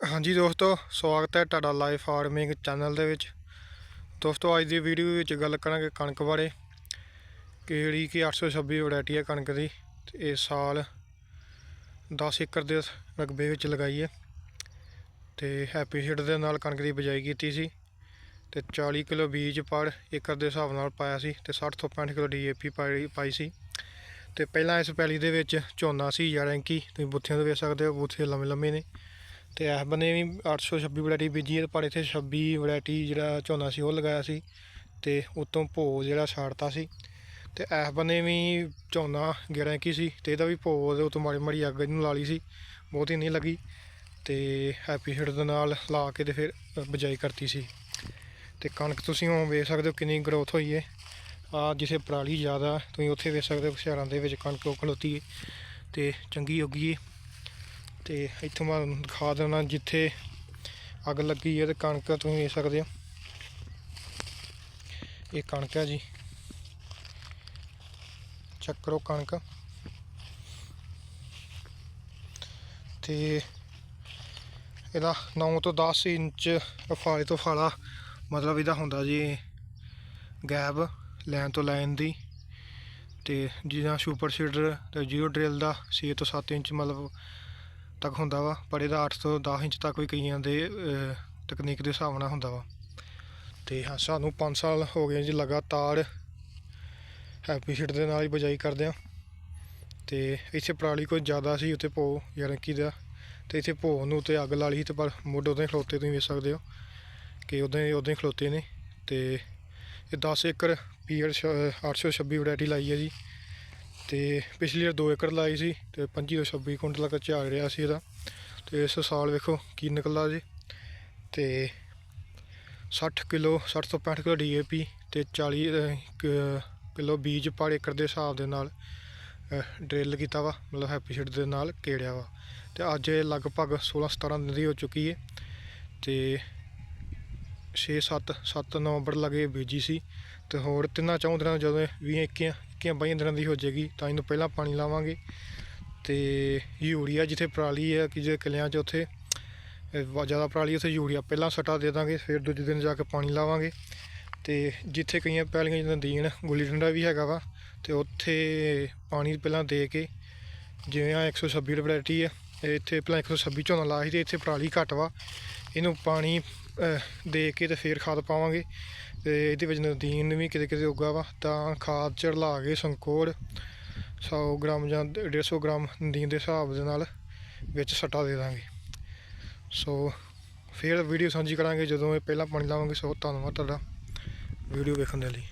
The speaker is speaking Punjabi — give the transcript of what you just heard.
ਹਾਂਜੀ ਦੋਸਤੋ, ਸਵਾਗਤ ਹੈ ਤੁਹਾਡਾ ਲਾਈਵ ਫਾਰਮਿੰਗ ਚੈਨਲ ਦੇ ਵਿੱਚ। ਦੋਸਤੋ, ਅੱਜ ਦੀ ਵੀਡੀਓ ਵਿੱਚ ਗੱਲ ਕਰਾਂਗੇ ਕਣਕ ਬਾਰੇ ਜਿਹੜੀ ਕਿ 826 ਵੈਰਾਈਟੀ ਹੈ ਕਣਕ ਦੀ, ਤੇ ਇਹ ਸਾਲ 10 ਏਕੜ ਦੇ ਰਕਬੇ ਵਿੱਚ ਲਗਾਈ ਹੈ। ਤੇ ਹੈਪੀ ਸੀਡ ਦੇ ਨਾਲ ਕਣਕ ਦੀ ਬਿਜਾਈ ਕੀਤੀ ਸੀ, ਤੇ 40 ਕਿਲੋ ਬੀਜ ਪਰ ਏਕੜ ਦੇ ਹਿਸਾਬ ਨਾਲ ਪਾਇਆ ਸੀ, ਤੇ 60 ਤੋਂ 65 ਕਿਲੋ ਡੀਏਪੀ ਪਾਈ ਪਾਈ ਸੀ। ਤੇ ਪਹਿਲਾਂ ਇਸ ਪੈਲੀ ਦੇ ਵਿੱਚ ਝੋਨਾ ਸੀ ਜਾਂ ਤੁਸੀਂ ਬੁੱਥਿਆਂ ਤੋਂ ਵੇਖ ਸਕਦੇ ਹੋ, ਬੁੱਥੇ ਲੰਮੇ ਲੰਮੇ ਨੇ। ਤੇ ਇਸ ਬੰਨੇ ਵੀ 826 ਵੈਰਾਈਟੀ ਬੀਜੀ ਹੈ ਪਰ ਇੱਥੇ 26 ਵੈਰਾਈਟੀ ਜਿਹੜਾ ਝੋਨਾ ਸੀ ਉਹ ਲਗਾਇਆ ਸੀ ਤੇ ਉਤੋਂ ਭੋ ਜਿਹੜਾ ਛਾੜਤਾ ਸੀ ਤੇ ਇਸ ਬੰਨੇ ਵੀ ਝੋਨਾ ਗਿਆਰਾਂ ਕੀ ਸੀ ਤੇ ਇਹਦਾ ਵੀ ਭੋ ਉਹਦੇ ਉਤੋਂ ਮਾੜੀ ਮਾੜੀ ਅੱਗ ਇਹਨੂੰ ਲਾ ਲਈ ਸੀ, ਬਹੁਤੀ ਨਹੀਂ ਲੱਗੀ ਤੇ ਹੈਪੀ ਹਿੱਟ ਦੇ ਨਾਲ ਲਾ ਕੇ ਤੇ ਫਿਰ ਬਜਾਈ ਕਰਤੀ ਸੀ। ਤੇ ਕਣਕ ਤੁਸੀਂ ਹੁਣ ਵੇਖ ਸਕਦੇ ਹੋ ਕਿੰਨੀ ਗਰੋਥ ਹੋਈ ਹੈ। ਆ ਜਿਸੇ ਪਰਾਲੀ ਜ਼ਿਆਦਾ ਤੁਸੀਂ ਉੱਥੇ ਵੇਖ ਸਕਦੇ ਹੋ ਸ਼ਹਿਰਾਂ ਦੇ ਵਿੱਚ ਕਣਕ ਖਲੋਤੀ ਹੈ ਤੇ ਚੰਗੀ ਉੱਗੀ ਹੈ। ਤੇ ਇੱਥੋਂ ਮੈਂ ਦਿਖਾ ਦੇਣਾ ਜਿੱਥੇ ਅੱਗ ਲੱਗੀ ਹੈ ਤੇ ਕਣਕ ਤੁਸੀਂ ਵੇਖ ਸਕਦੇ ਹੋ। ਇਹ ਕਣਕ ਹੈ ਜੀ। ਚੈੱਕ ਕਰੋ ਕਣਕ। ਤੇ ਇਹਦਾ 9 ਤੋਂ 10 ਇੰਚ ਫਾਲੇ ਤੋਂ ਫਾਲਾ ਮਤਲਬ ਇਹਦਾ ਹੁੰਦਾ ਜੀ ਗੈਪ ਲਾਈਨ ਤੋਂ ਲਾਈਨ ਦੀ। ਤੇ ਜਿਹਦਾ ਸੁਪਰ ਸੀਡਰ ਤੇ ਜੀਰੋ ਡਰਿਲ ਦਾ 6 ਤੋਂ 7 ਇੰਚ ਮਤਲਬ ਤੱਕ ਹੁੰਦਾ ਵਾ, ਪਰ ਇਹਦਾ 8 ਤੋਂ 10 ਇੰਚ ਤੱਕ ਵੀ ਕਈਆਂ ਦੇ ਤਕਨੀਕ ਦੇ ਹਿਸਾਬ ਨਾਲ ਹੁੰਦਾ ਵਾ। ਤੇ ਹਾਂ, ਸਾਨੂੰ 5 ਸਾਲ ਹੋ ਗਏ ਜੀ ਲਗਾਤਾਰ ਹੈਪੀ ਸ਼ੀਟ ਦੇ ਨਾਲ ਹੀ ਬਜਾਈ ਕਰਦੇ ਆ। ਤੇ ਇੱਥੇ ਪਰਾਲੀ ਕੋਈ ਜ਼ਿਆਦਾ ਸੀ ਉੱਤੇ ਭੋ ਯਾਰੰਕੀ ਦਾ, ਤੇ ਇੱਥੇ ਭੋ ਨੂੰ ਤੇ ਅੱਗ ਲਾ ਲਈ ਸੀ ਤੇ ਪਰ ਮੁੱਢ ਉਦੋਂ ਹੀ ਖਲੋਤੇ ਤੁਸੀਂ ਵੇਖ ਸਕਦੇ ਹੋ ਕਿ ਉਦੋਂ ਹੀ ਉਦੋਂ ਹੀ ਖਲੋਤੇ ਨੇ। ਤੇ ਇਹ 10 ਏਕੜ ਪੀਅਰ 826 ਵੈਰਾਈਟੀ ਲਾਈ ਹੈ ਜੀ। ਤੇ ਪਿਛਲੀ ਵਾਰ 2 ਏਕੜ ਲਾਈ ਸੀ ਤੇ 25 ਤੋਂ 26 ਕੁਇੰਟਲ ਤੱਕ ਝਾੜ ਰਿਹਾ ਸੀ ਇਹਦਾ। ਤੇ ਇਸ ਸਾਲ ਵੇਖੋ ਕੀ ਨਿਕਲਦਾ ਜੀ। ਤੇ 60 ਕਿਲੋ 60 ਤੋਂ 65 ਕਿਲੋ ਡੀਏਪੀ ਤੇ 40 ਅਹ, ਕ- ਕਿਲੋ ਬੀਜ ਪਰ ਏਕੜ ਦੇ ਹਿਸਾਬ ਦੇ ਨਾਲ ਡਰਿਲ ਕੀਤਾ ਵਾ ਮਤਲਬ ਹੈਪੀਸ਼ੀਟ ਦੇ ਨਾਲ ਕੇੜਿਆ ਵਾ। ਤੇ ਅੱਜ ਇਹ ਲਗਭਗ 16 17 ਦਿਨ ਦੀ ਹੋ ਚੁੱਕੀ ਹੈ ਤੇ 6 7 7 ਨਵੰਬਰ ਲਗੇ ਬੀਜੀ ਸੀ ਤੇ ਹੋਰ ਤਿੰਨਾਂ ਚੌਂ ਦਿਨਾਂ ਜਦੋਂ 20 21 21 22 ਦਿਨਾਂ ਦੀ ਹੋ ਜਾਏਗੀ ਤਾਂ ਇਹਨੂੰ ਪਹਿਲਾਂ ਪਾਣੀ ਲਾਵਾਂਗੇ। ਤੇ ਯੂਰੀਆ ਜਿੱਥੇ ਪਰਾਲੀ ਹੈ ਕਿ ਜੇ ਕਿਲਿਆਂ 'ਚ ਉੱਥੇ ਜ਼ਿਆਦਾ ਪਰਾਲੀ ਉੱਥੇ ਯੂਰੀਆ ਪਹਿਲਾਂ ਸਟਾ ਦੇ ਦਾਂਗੇ, ਫਿਰ ਦੂਜੇ ਦਿਨ ਜਾ ਕੇ ਪਾਣੀ ਲਾਵਾਂਗੇ। ਤੇ ਜਿੱਥੇ ਕਈਆਂ ਪੈਲੀਆਂ ਜਿੱਦਾਂ ਦੀਨ, ਗੁੱਲੀ ਡੰਡਾ ਵੀ ਹੈਗਾ ਵਾ, ਤੇ ਉੱਥੇ ਪਾਣੀ ਪਹਿਲਾਂ ਦੇ ਕੇ ਜਿਵੇਂ ਆ 126 ਵੈਰਾਈਟੀ ਆ ਇਹ ਇੱਥੇ ਪਹਿਲਾਂ 126 ਝੋਨਾ ਲਾਇਆ ਸੀ ਤੇ ਇੱਥੇ ਪਰਾਲੀ ਘੱਟ ਵਾ। ਇਹਨੂੰ ਪਾਣੀ ਦੇ ਕੇ ਤੇ ਫੇਰ ਖਾਦ ਪਾਵਾਂਗੇ। ਤੇ ਇਹਦੇ ਵਿੱਚ ਨਦੀਨ ਵੀ ਕਿਤੇ ਕਿਤੇ ਉੱਗਾ ਵਾ, ਤਾਂ ਖਾਦ ਚੜਲਾ ਕੇ ਸੰਕੋੜ 100 ਗ੍ਰਾਮ ਜਾਂ 150 ਗ੍ਰਾਮ ਨਦੀਨ ਦੇ ਹਿਸਾਬ ਦੇ ਨਾਲ ਵਿੱਚ ਸੱਟਾ ਦੇ ਦਾਂਗੇ। ਸੋ ਫਿਰ ਵੀਡੀਓ ਸਾਂਝੀ ਕਰਾਂਗੇ ਜਦੋਂ ਇਹ ਪਹਿਲਾਂ ਪਾਣੀ ਲਾਵਾਂਗੇ। ਸੋ ਧੰਨਵਾਦ ਤੁਹਾਡਾ ਵੀਡੀਓ ਵੇਖਣ ਦੇ ਲਈ।